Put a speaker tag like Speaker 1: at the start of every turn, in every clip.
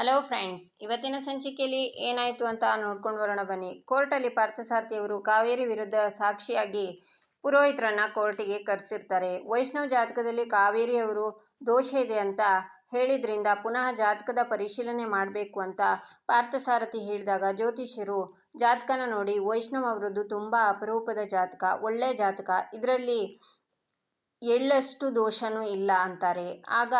Speaker 1: Hello friends ಇವತ್ತಿನ ಸಂಚಿಕೆಯಲ್ಲಿ ಏನಾಯಿತು ಅಂತ ನೋಡ್ಕೊಂಡು ಬರೋಣ ಬನ್ನಿ. ಕೋರ್ಟಲ್ಲಿ ಪಾರ್ಥಸಾರಥಿಯವರು ಕಾವೇರಿ ವಿರುದ್ಧ ಸಾಕ್ಷಿಯಾಗಿ ಪುರೋಹಿತರನ್ನ ಕೋರ್ಟಿಗೆ ಕರೆಸಿರ್ತಾರೆ. ವೈಷ್ಣವ್ ಜಾತಕದಲ್ಲಿ ಕಾವೇರಿಯವರು ದೋಷ ಇದೆ ಅಂತ ಹೇಳಿದ್ರಿಂದ ಪುನಃ ಜಾತಕದ ಪರಿಶೀಲನೆ ಮಾಡಬೇಕು ಅಂತ ಪಾರ್ಥಸಾರಥಿ ಹೇಳಿದಾಗ ಜ್ಯೋತಿಷ್ಯರು ಜಾತಕನ ನೋಡಿ ವೈಷ್ಣವ್ ಅವರದ್ದು ತುಂಬ ಅಪರೂಪದ ಜಾತಕ ಒಳ್ಳೆಯ ಜಾತಕ. ಇದರಲ್ಲಿ ಎಳ್ಳಷ್ಟು ದೋಷನೂ ಇಲ್ಲ ಅಂತಾರೆ. ಆಗ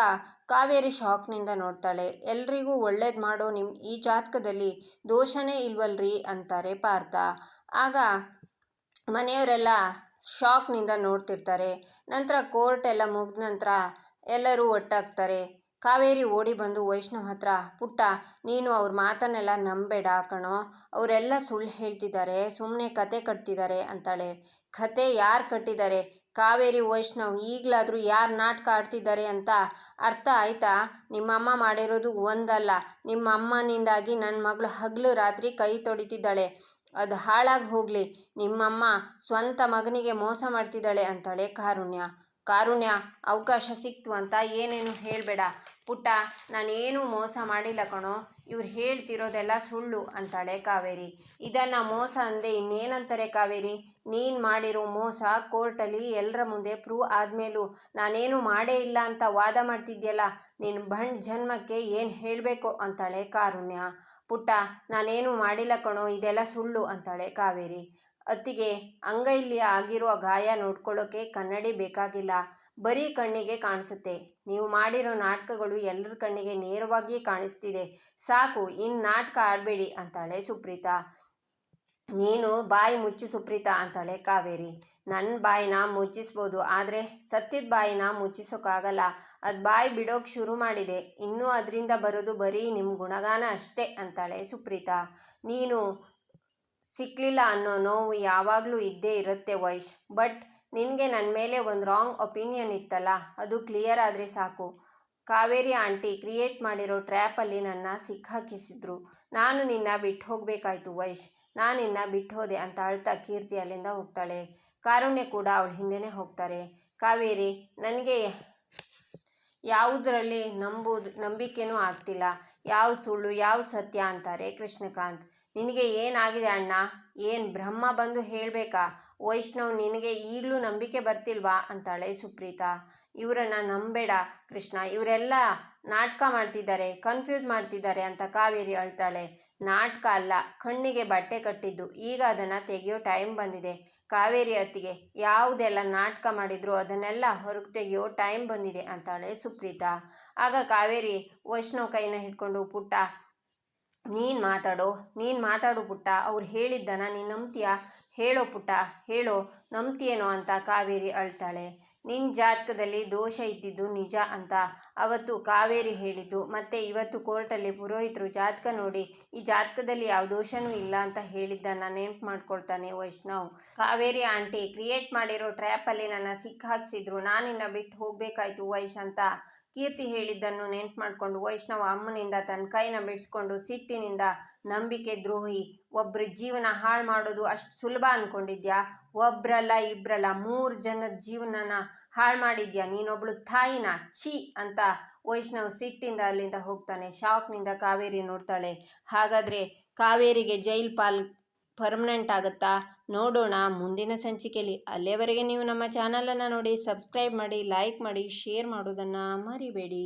Speaker 1: ಕಾವೇರಿ ಶಾಕ್ನಿಂದ ನೋಡ್ತಾಳೆ, ಎಲ್ರಿಗೂ ಒಳ್ಳೇದು ಮಾಡೋ ನಿಮ್ಮ ಈ ಜಾತಕದಲ್ಲಿ ದೋಷನೇ ಇಲ್ವಲ್ರಿ ಅಂತಾರೆ ಪಾರ್ಥ. ಆಗ ಮನೆಯವರೆಲ್ಲ ಶಾಕ್ನಿಂದ ನೋಡ್ತಿರ್ತಾರೆ. ನಂತರ ಕೋರ್ಟ್ ಎಲ್ಲ ಮುಗಿದ ನಂತರ ಎಲ್ಲರೂ ಒಟ್ಟಾಗ್ತಾರೆ. ಕಾವೇರಿ ಓಡಿ ಬಂದು ವೈಷ್ಣವ್ ಹತ್ರ, ಪುಟ್ಟ, ನೀನು ಅವ್ರ ಮಾತನ್ನೆಲ್ಲ ನಂಬೇಡ ಕಣೋ, ಅವರೆಲ್ಲ ಸುಳ್ಳು ಹೇಳ್ತಿದ್ದಾರೆ ಸುಮ್ಮನೆ ಕತೆ ಕಟ್ತಿದ್ದಾರೆ ಅಂತಾಳೆ. ಕತೆ ಯಾರು ಕಟ್ಟಿದ್ದಾರೆ? ಕಾವೇರಿ ವೈಷ್ಣವ್ ಈಗಲಾದರೂ ಯಾರು ನಾಟಕ ಆಡ್ತಿದ್ದಾರೆ ಅಂತ ಅರ್ಥ ಆಯ್ತಾ? ನಿಮ್ಮಮ್ಮ ಮಾಡಿರೋದು ಒಂದಲ್ಲ. ನಿಮ್ಮ ಅಮ್ಮನಿಂದಾಗಿ ನನ್ನ ಮಗಳು ಹಗಲು ರಾತ್ರಿ ಕೈ ತೊಡಿತಿದ್ದಾಳೆ. ಅದು ಹಾಳಾಗಿ ಹೋಗಲಿ. ನಿಮ್ಮಮ್ಮ ಸ್ವಂತ ಮಗನಿಗೆ ಮೋಸ ಮಾಡ್ತಿದ್ದಾಳೆ ಅಂತಾಳೆ ಕಾರುಣ್ಯ. ಕಾರುಣ್ಯ, ಅವಕಾಶ ಸಿಕ್ತು ಅಂತ ಏನೇನು ಹೇಳಬೇಡ. ಪುಟ್ಟ, ನಾನೇನು ಮೋಸ ಮಾಡಿಲ್ಲ ಕಣೋ. ಇವ್ರು ಹೇಳ್ತಿರೋದೆಲ್ಲ ಸುಳ್ಳು ಅಂತಾಳೆ ಕಾವೇರಿ. ಇದನ್ನು ಮೋಸ ಅಂದೆ ಇನ್ನೇನಂತಾರೆ ಕಾವೇರಿ? ನೀನು ಮಾಡಿರೋ ಮೋಸ ಕೋರ್ಟಲ್ಲಿ ಎಲ್ಲರ ಮುಂದೆ ಪ್ರೂವ್ ಆದಮೇಲೂ ನಾನೇನು ಮಾಡೇ ಇಲ್ಲ ಅಂತ ವಾದ ಮಾಡ್ತಿದ್ಯಲ್ಲ, ನೀನು ಬಂಡ್ ಜನ್ಮಕ್ಕೆ ಏನು ಹೇಳಬೇಕು ಅಂತಾಳೆ ಕಾರುಣ್ಯ. ಪುಟ್ಟ, ನಾನೇನು ಮಾಡಿಲ್ಲ ಕಣೋ, ಇದೆಲ್ಲ ಸುಳ್ಳು ಅಂತಾಳೆ ಕಾವೇರಿ. ಅತ್ತಿಗೆ, ಅಂಗೈಲಿ ಆಗಿರೋ ಗಾಯ ನೋಡ್ಕೊಳ್ಳೋಕೆ ಕನ್ನಡಿ ಬೇಕಾಗಿಲ್ಲ. ಬರೀ ಕಣ್ಣಿಗೆ ಕಾಣಿಸುತ್ತೆ. ನೀವು ಮಾಡಿರೋ ನಾಟಕಗಳು ಎಲ್ಲರ ಕಣ್ಣಿಗೆ ನೇರವಾಗಿ ಕಾಣಿಸ್ತಿದೆ. ಸಾಕು ಇನ್ನು ನಾಟಕ ಆಡಬೇಡಿ ಅಂತಾಳೆ ಸುಪ್ರೀತಾ. ನೀನು ಬಾಯಿ ಮುಚ್ಚು ಸುಪ್ರೀತಾ ಅಂತಾಳೆ ಕಾವೇರಿ. ನನ್ನ ಬಾಯಿನ ಮುಚ್ಚಿಸ್ಬೋದು, ಆದರೆ ಸತ್ಯದ ಬಾಯಿನ ಮುಚ್ಚಿಸೋಕ್ಕಾಗಲ್ಲ ಅದು ಬಾಯಿ ಬಿಡೋಕೆ ಶುರು ಮಾಡಿದೆ. ಇನ್ನೂ ಅದರಿಂದ ಬರೋದು ಬರೀ ನಿಮ್ಮ ಗುಣಗಾನ ಅಷ್ಟೇ ಅಂತಾಳೆ ಸುಪ್ರೀತಾ. ನೀನು ಸಿಕ್ಕಲಿಲ್ಲ ಅನ್ನೋ ನೋವು ಯಾವಾಗಲೂ ಇದ್ದೇ ಇರುತ್ತೆ ವೈಶ್. ಬಟ್ ನಿನಗೆ ನನ್ನ ಮೇಲೆ ಒಂದು ರಾಂಗ್ ಒಪಿನಿಯನ್ ಇತ್ತಲ್ಲ, ಅದು ಕ್ಲಿಯರ್ ಆದರೆ ಸಾಕು. ಕಾವೇರಿ ಆಂಟಿ ಕ್ರಿಯೇಟ್ ಮಾಡಿರೋ ಟ್ರ್ಯಾಪಲ್ಲಿ ನನ್ನ ಸಿಕ್ಕಾಕಿಸಿದ್ರು ನಾನು ನಿನ್ನ ಬಿಟ್ಟು ಹೋಗಬೇಕಾಯ್ತು ವೈಶ್. ನಾನು ನಿನ್ನ ಬಿಟ್ಟು ಹೋದೆ ಅಂತ ಅಳ್ತಾ ಕೀರ್ತಿ ಅಲ್ಲಿಂದ ಹೋಗ್ತಾಳೆ. ಕಾರುಣ್ಯ ಕೂಡ ಅವಳ ಹಿಂದೆನೇ ಹೋಗ್ತಾರೆ. ಕಾವೇರಿ, ನನಗೆ ಯಾವುದರಲ್ಲಿ ನಂಬುದು, ನಂಬಿಕೆನೂ ಆಗ್ತಿಲ್ಲ. ಯಾವ ಸುಳ್ಳು, ಯಾವ ಸತ್ಯ ಅಂತಾರೆ ಕೃಷ್ಣಕಾಂತ್. ನಿನಗೆ ಏನಾಗಿದೆ ಅಣ್ಣ? ಏನು ಬ್ರಹ್ಮ ಬಂದು ಹೇಳಬೇಕಾ? ವೈಷ್ಣವ್ ನಿನಗೆ ಈಗಲೂ ನಂಬಿಕೆ ಬರ್ತಿಲ್ವಾ? ಅಂತಾಳೆ ಸುಪ್ರೀತಾ. ಇವರನ್ನು ನಂಬೇಡ ಕೃಷ್ಣ. ಇವರೆಲ್ಲ ನಾಟಕ ಮಾಡ್ತಿದ್ದಾರೆ ಕನ್ಫ್ಯೂಸ್ ಮಾಡ್ತಿದ್ದಾರೆ ಅಂತ ಕಾವೇರಿ ಅಳ್ತಾಳೆ. ನಾಟಕ ಅಲ್ಲ, ಕಣ್ಣಿಗೆ ಬಟ್ಟೆ ಕಟ್ಟಿದ್ದು. ಈಗ ಅದನ್ನು ತೆಗೆಯೋ ಟೈಮ್ ಬಂದಿದೆ. ಕಾವೇರಿ ಅತ್ತಿಗೆ, ಯಾವುದೆಲ್ಲ ನಾಟಕ ಮಾಡಿದ್ರು ಅದನ್ನೆಲ್ಲ ಹೊರಗೆ ತೆಗೆಯೋ ಟೈಮ್ ಬಂದಿದೆ, ಅಂತಾಳೆ ಸುಪ್ರೀತಾ. ಆಗ ಕಾವೇರಿ ವೈಷ್ಣವ್ ಕೈನ ಹಿಡ್ಕೊಂಡು ಪುಟ್ಟ ನೀನು ಮಾತಾಡೋ, ನೀನು ಮಾತಾಡು ಪುಟ್ಟ, ಅವ್ರು ಹೇಳಿದ್ದನ ನೀನು ನಂಬ್ತೀಯಾ? ಹೇಳೋ ಪುಟ್ಟ, ಹೇಳೋ, ನಂಬ್ತೀಯೇನೋ ಅಂತ ಕಾವೇರಿ ಅಳ್ತಾಳೆ. ನಿನ್ನ ಜಾತಕದಲ್ಲಿ ದೋಷ ಇದ್ದಿದ್ದು ನಿಜ ಅಂತ. ಅವತ್ತು ಕಾವೇರಿ ಹೇಳಿದ್ದು, ಮತ್ತೆ ಇವತ್ತು ಕೋರ್ಟಲ್ಲಿ ಪುರೋಹಿತರು ಜಾತಕ ನೋಡಿ, ಈ ಜಾತಕದಲ್ಲಿ ಯಾವ ದೋಷನೂ ಇಲ್ಲ ಅಂತ ಹೇಳಿದ್ದನ್ನು ನೆನ್ಪು ಮಾಡ್ಕೊಳ್ತಾನೆ ವೈಷ್ಣವ್. ಕಾವೇರಿ ಆಂಟಿ, ಕ್ರಿಯೇಟ್ ಮಾಡಿರೋ ಟ್ರ್ಯಾಪಲ್ಲಿ ನನ್ನ ಸಿಕ್ಕಾಕ್ಸಿದ್ರು, ನಾನಿನ್ನ ಬಿಟ್ಟು ಹೋಗಬೇಕಾಯ್ತು ವೈಶ್ ಅಂತ. ಕೀರ್ತಿ ಹೇಳಿದ್ದನ್ನು ನೆನ್ಪು ಮಾಡಿಕೊಂಡು ವೈಷ್ಣವ ಅಮ್ಮನಿಂದ ತನ್ನ ಕೈನ ಬಿಡಿಸ್ಕೊಂಡು ಸಿಟ್ಟಿನಿಂದ ನಂಬಿಕೆ ದ್ರೋಹಿ ಒಬ್ಬರ ಜೀವನ ಹಾಳು ಮಾಡೋದು ಅಷ್ಟು ಸುಲಭ ಅಂದ್ಕೊಂಡಿದ್ಯಾ ಒಬ್ರಲ್ಲ ಇಬ್ರಲ್ಲ ಮೂರು ಜನದ ಜೀವನನ ಹಾಳು ಮಾಡಿದ್ಯಾ? ನೀನೊಬ್ಳು ತಾಯಿನ ಛಿ ಅಂತ ವೈಷ್ಣವ್ ಸಿಟ್ಟಿಂದ ಅಲ್ಲಿಂದ ಹೋಗ್ತಾನೆ. ಶಾಕ್ನಿಂದ ಕಾವೇರಿ ನೋಡ್ತಾಳೆ. ಹಾಗಾದರೆ ಕಾವೇರಿಗೆ ಜೈಲ್ ಪಾಲ್ ಪರ್ಮನೆಂಟ್ ಆಗುತ್ತಾ? ನೋಡೋಣ. ಮುಂದಿನ ಸಂಚಿಕೆಯಲ್ಲಿ ಅಲ್ಲಿಯವರೆಗೆ ನೀವು ನಮ್ಮ ಚಾನಲನ್ನು ನೋಡಿ ಸಬ್ಸ್ಕ್ರೈಬ್ ಮಾಡಿ ಲೈಕ್ ಮಾಡಿ ಶೇರ್ ಮಾಡೋದನ್ನು ಮರಿಬೇಡಿ.